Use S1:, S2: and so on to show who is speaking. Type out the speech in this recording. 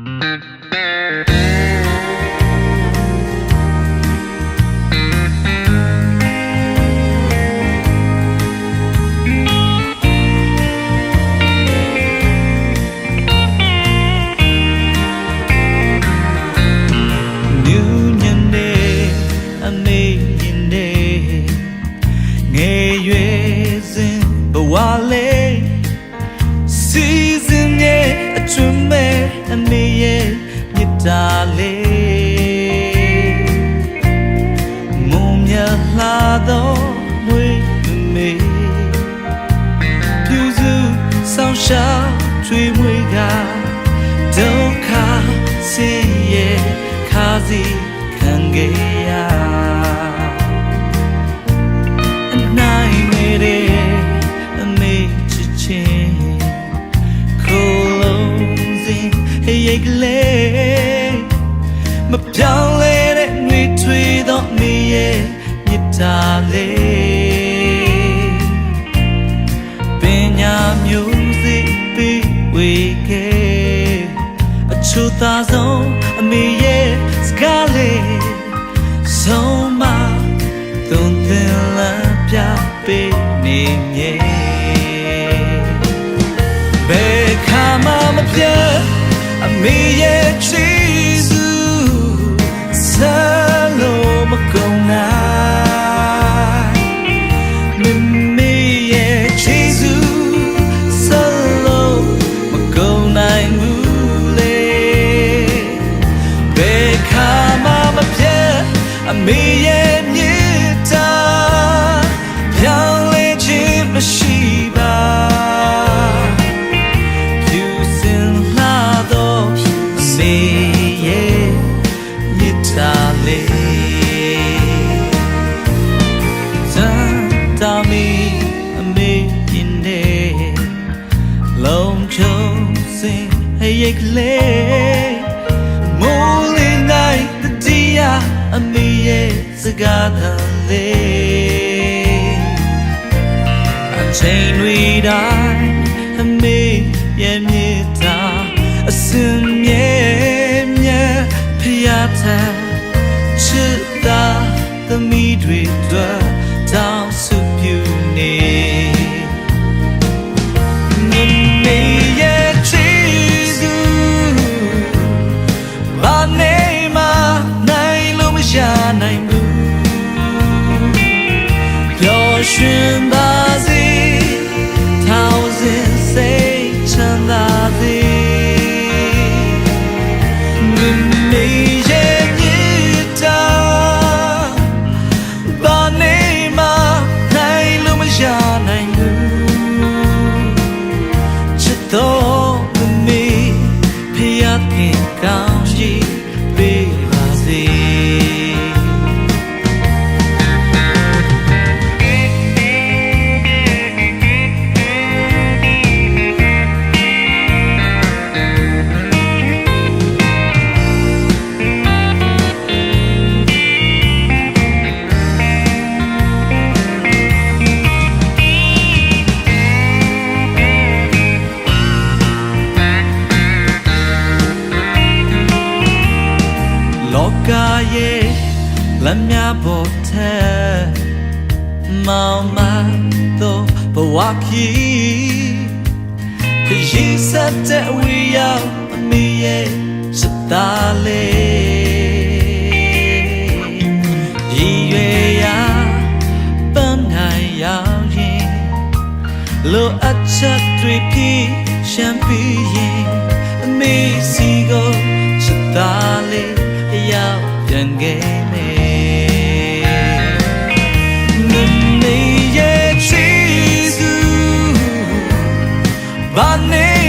S1: နူးညံနေအမေရင်နေ ငယ်ရွယ်စဉ်ဘဝလေးစီစဉ်ရဲ့အချွမ်းမဲ့အမေရဲ့မြတ်တာလေးမုံမြလာတော့မွေးမေပြူစုဆောင်ရှာချွေမွေကဒုက္ခဆင်းရဲခါစီခံခဲ့ရ လေးပညာမျိုးစိပေးဝေခဲ့အချို့သာဆုံးအမေရဲ့စကားလေးဆုံးမသွန်သင်လမ်းပြပေးနေမြဲဘယ်ခါမှမပြတ်အမေရဲ့ချီး ရိတ်ကလေးမိုးလေးနိုင်တတိယအမေရဲ့စကားသံလေးအချိန်တွေတိုင်းအမေရဲ့မြေတာအစင်မြဲမြဲဖျားတဲ့ချစ်တာသမီးတွေတို့ လမ်းများပေါ်ထက်မောင်မတော့ဘဝခီခရီးဆက်တဲ့ဝီရောက်အမေရဲ့စတားလေးရည်ရွယ်ရာပန်းနိုင်ရောက်ရင်လိုအပ်ချက်တွေပြီးရှမ်းပြီးရင်အမေစီကိုစတားလေးအရောက်ပြန်ခဲ့မယ် ဘာနေ